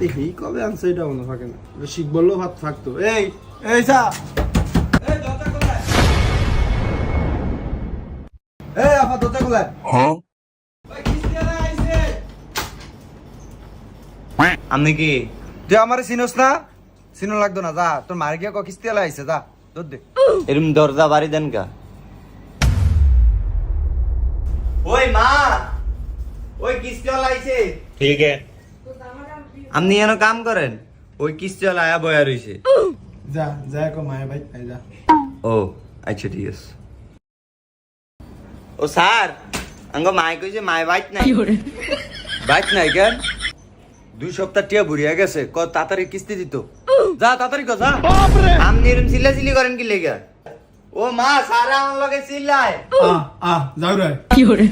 দেখি কবে আনছে এটা মনে থাকে না। শিখ বললেও ভাত থাকতো। এই এই সা হ্যাঁ? আমি কি? তুই আমার চিনোস না? চিনো লাগতো না। যা তোর মারে গিয়ে কিস্তি আলা আইছে যা দর দে। এরম দরজা বাড়ি দেন কা ওই মা ওই কিস্তি আলা আইছে। ঠিক। আছে আপনি এন কাম করেন? ওই কিস্তিওয়ালা আয়া বয়া রইছে। যা যা কো মায়া ভাই আই যা। ও আচ্ছা ঠিক আছে। ও স্যার আঙ্গ মায় কইছে মায় বাইত নাই। বাইক নাই কেন? দুই সপ্তাহ টিয়া বুড়িয়া গেছে ক তাড়াতাড়ি কিস্তি দিত? যা তাড়াতাড়ি ক যা। আপনি এরম চিল্লাচিল্লি করেন কি লেগা? ও মা স্যার আমার লগে চিল্লায়। আহ আহ যাও রে।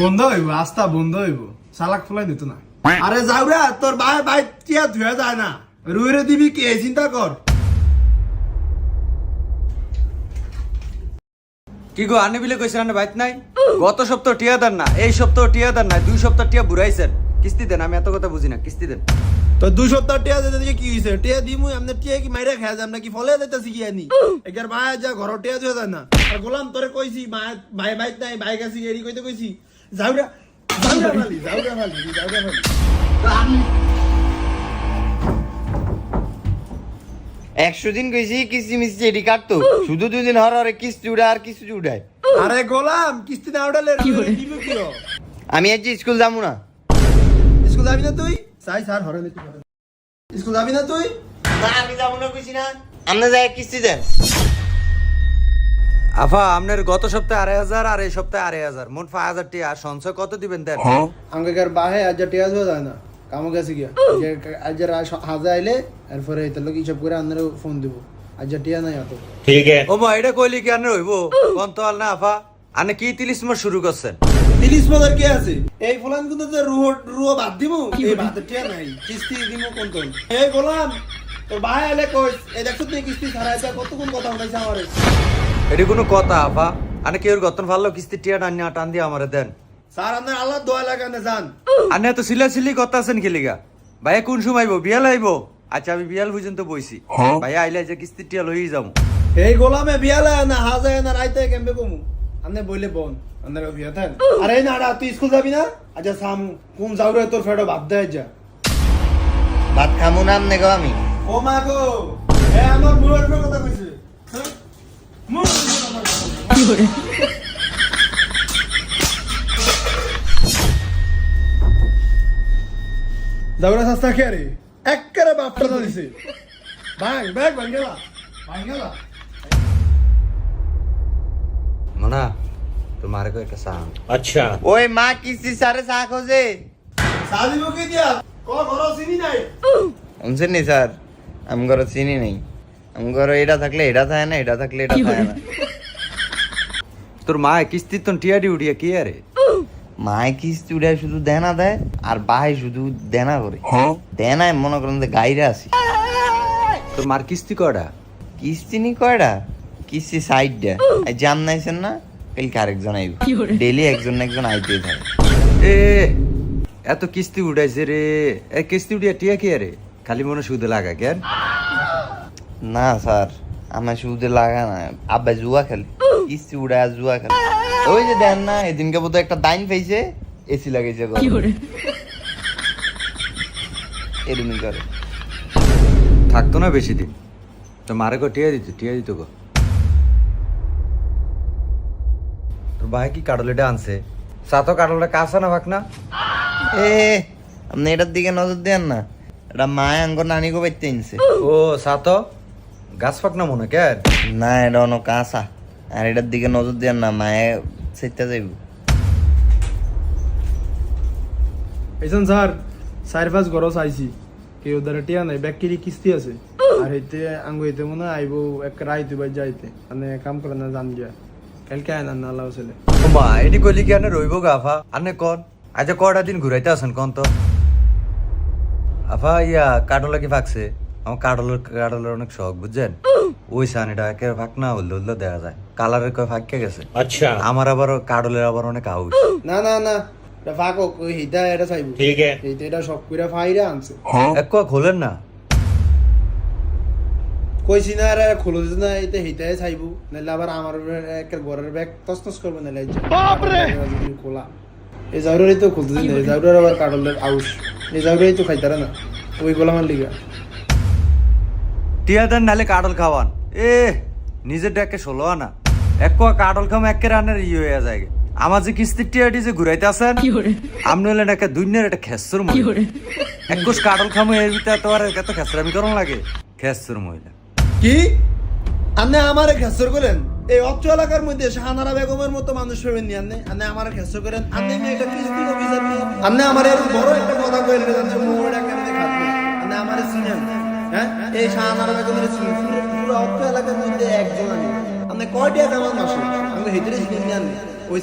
বন্ধ হইব রাস্তা বন্ধ হইব। সালাক ফুলাই দিত না। আরে যাও রে তোর ভাই ভাই টিয়া ধুয়ে যায় না। রুইরে দিবি কে চিন্তা কর। কি গো আনে বিলে কইছেন আনে বাইক নাই? গত সপ্তাহ টিয়া দেন না এই সপ্তাহ টিয়া দেন না দুই সপ্তাহ টিয়া বুড়াইছেন। কিস্তি দেন আমি এত কথা বুঝি না কিস্তি দেন। তো দুই সপ্তাহ টিয়া দিতে দিকে কি হইছে? টিয়া দিমু আমনে টিয়া কি মাইরা খায় যাম নাকি? ফলে দিতেছি কি আনি? এগার ভাই যা ঘর টিয়া ধুয়ে যায় না। আর গোলাম তোরে কইছি ভাই ভাই বাইক নাই ভাই গেছি এরি কইতে কইছি। যাও একশো দিন কইছি কিস্তি মিস্তি এটি কাটতো। শুধু দুই দিন হর হরে কিস্তি উড়ায় আর কিস্তি উড়ায়। আরে গোলাম কিস্তি না উঠালে? আমি আজ স্কুল যাব না। স্কুল যাবি না তুই? চাই স্যার হরে স্কুল যাবি না তুই? না আমি যাব না কইছি না। আপনি যাই কিস্তি দেন। আফা আপনার গত সপ্তাহে আড়াই হাজার আর এই সপ্তাহে আড়াই হাজার। মোট পাঁচ হাজার টাকা সঞ্চয় কত দিবেন দেন? হ্যাঁ। আমাকে বাহে হাজার যায় না। কামো গেছে কি আজ হাজার আইলে এরপরে তাহলে করে ফোন দিব। টিয়া নাই অত। ঠিক আছে। ও মা এটা কইলি কি হইব? না আফা। আনে কি 30 মাস শুরু করছেন? 30 মাস কি আছে? এই ফুলান কিন্তু যে রুহ রুহ বাদ দিব এই বাদ টিয়া নাই। কিস্তি দিব কোন এই গোলাম তোর ভাই আলে কই এই দেখছ তুই কিস্তি ছাড়াইছে কত কোন কথা উঠাইছে এটি কোনো কথা আফা আনে কেউ গতন ভালো কিস্তি টিয়া টান টান দিয়ে আমারে দেন। স্যার আপনার আল্লাহ দোয়া লাগানে যান। আনে তো সিলা সিলি কথা আছেন খেলিগা ভাইয়া কোন সময় আইবো? বিয়াল আইবো? আচ্ছা আমি বিয়াল পর্যন্ত বইছি। হ্যাঁ। ভাইয়া আইলে যে কিস্তি টিয়া লই যাব। এই গোলামে বিয়ালে না হাজায় না রাইতে কেমবে কমু আপনি বইলে বোন আপনার বিয়া থান আরে না আরে তুই স্কুল যাবি না? আচ্ছা সাম কোন যাও রে তোর ফেডো বাদ দেয় যা। ভাত খামু না আপনি গো আমি। ও মা গো এ আমার মুড়ের ফের কথা কইছে হ্যাঁ? মুড় মুড় আমার কথা কইছে। যাওরা সস্তা কে রে একবারে বাপটা তো দিছে ভাই ব্যাগ ভাঙ্গেলা ভাঙ্গেলা মনা তোমার কো একটা সাম अच्छा ওই মা কিস্তি সারে চা খোঁজে সাদি মুখে দিয়া ক ঘর চিনি নাই শুনছেন নি স্যার আমি ঘরে চিনি নেই আমি ঘরে এটা থাকলে এটা থাকে না এটা থাকলে এটা থাকে না তোর মা কিস্তি তো টিয়া ডি উঠিয়া কি আরে? মায় কিস্তি উড়ায় শুধু দেনা দেয় আর বাই শুধু দেনা করে। Huh? দেনায় মনে করেন যে গাইরে আসি তোর মার কিস্তি কয়টা কিস্তি নি কয়টা কিস্তি সাইড দেয়। আর জাম নাইছেন না? কালকে আরেকজন আইব। ডেলি একজন না একজন আইতেই থাকে। এ এত কিস্তি উঠাইছে রে। এ কিস্তি উঠিয়া টিয়া কি আরে? খালি মনে সুদে লাগা কেন না স্যার আমার সুদে লাগা না। আব্বা জুয়া খেলে। কিস্তি উড়ায় জুয়া খেলে। ওই যে দেন না এদিনকে বোধ একটা দাইন পেয়েছে এসি লাগাইছে ঘরে। এরমই করে। থাকতো না বেশি দিন। তো মারে কো টিয়া দিত টিয়া দিত গো তোর ভাই কি কাটলেটা আনছে? সাতো কাটলে কাঁচা না ভাগ না এ আপনি এটার দিকে নজর দেন না। এটা মায় আঙ্গর নানি গো বাইতে আনছে। ও সাতো গাছ ফাক না মনে কেন না এটা অন্য কাঁচা। আর এটার দিকে নজর দেন না মায়ে সেটা যাইব। এইসন স্যার চার পাঁচ ঘর চাইছি। কেউ দ্বারা টিয়া নাই ব্যাগ কিরি কিস্তি আছে। আর হইতে আঙ্গ হইতে মনে হয় আইবো এক রাইতে বাই যাইতে। মানে কাম করে না জান গিয়া কালকে আয় না নালাও ছেলে। ও মা এটি কইলি কি আনে রইব গা আফা? আনে কন? আচ্ছা কয়টা দিন ঘুরাইতে আসেন কন তো? আফা ইয়া কাটলা কি ফাকছে। আমার কাটলের কাটলের অনেক শখ বুঝছেন? ওই একে ফাঁক না দেওয়া যায়। কালারের কয় ফাঁকে গেছে? আচ্ছা। আমার আবার কাটলের আবার অনেক না না না। হ্যাঁ? আবার এই কাটলের আউস। এই জাউরেরই খাইতারা না। ওই গোলামার লিগা। টিয়া দেন নালে কাটল খাওয়ান। এ নিজের ডেকে ষোলো আনা। এক কোয়া কাটল খাম একে রানের ই হয়ে যায় আমার যে কিস্তির টিয়াটি যে ঘুরাইতে আসেন আপনি হলেন একটা দুনিয়ার একটা খেসর মহিলা। এক কোষ কাটল খামো এর ভিতরে তো আর এত খেসরামি করন লাগে। খেসর মহিলা। কি? আপনি আমারে খেসর করেন এই অত্র এলাকার মধ্যে শাহানারা বেগমের মতো মানুষ পাবেন নি আপনি আপনি আমারে খেসর করেন। আপনি আমি একটা কিস্তি অফিসার আপনি আমার বড় একটা কথা কইলেন খাবেন আপনি আমারে চিনেন। হ্যাঁ? পুরো- অত্র এলাকার মধ্যে একজন আপনি মাসে? আমি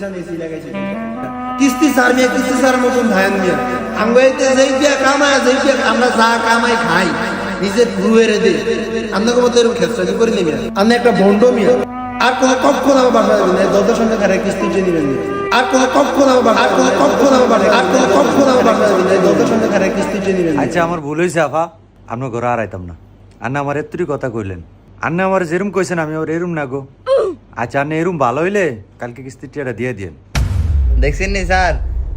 নিয়েছি লাগাইছি কিস্তি সার মিয়া কিস্তি সার মতন ধায়ান মিয়া এতে যেই দিয়া কামায় যেই দিয়া আমরা যা কামাই খাই গুরুয়ের দে আপনাকে মতো এরকম খেসরাজি করে আপনি একটা বন্ড মিয়া। আর কোনো কক্ষণ আমার না। দরজার সামনে খারে কিস্তি চেয়ে নেবেন। আর কোনো কক্ষণ আমার আর কোনো কক্ষণ আমার আর কোনো কক্ষণ আমার বাসা যাবেন না। দরজার সামনে খারে কিস্তি চেয়ে নেবেন আচ্ছা আমার ভুল হয়েছে আফা। আপনার ঘরে আর আইতাম না। আন্না আমার এত্তরি কথা কইলেন। আন্না আমার যেরম কইছেন আমি ওর এরম না গো। আচ্ছা আন্না এরম ভালো হইলে কালকে কিস্তির টিয়াটা দিয়ে দিয়েন। দেখছেন নি স্যার?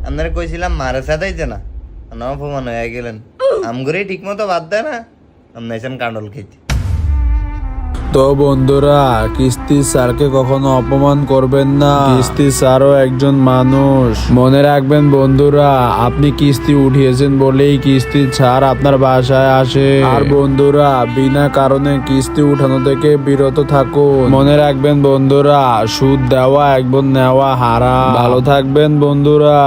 আপনারা কইছিলাম মারা সাদাইছে না। অপমান হয়ে গেলেন। আমগরে ঠিক মতো বাদ দেয় না। আপনি এসেন কাণ্ডল খেতে তো বন্ধুরা, কিস্তি স্যারকে কখনো অপমান করবেন না। কিস্তি স্যারও একজন মানুষ। মনে রাখবেন বন্ধুরা, আপনি কিস্তি উঠিয়েছেন বলেই কিস্তি ছাড় আপনার বাসায় আসে। আর বন্ধুরা, বিনা কারণে কিস্তি উঠানো থেকে বিরত থাকুন। মনে রাখবেন বন্ধুরা, সুদ দেওয়া একবার নেওয়া হারা ভালো থাকবেন বন্ধুরা।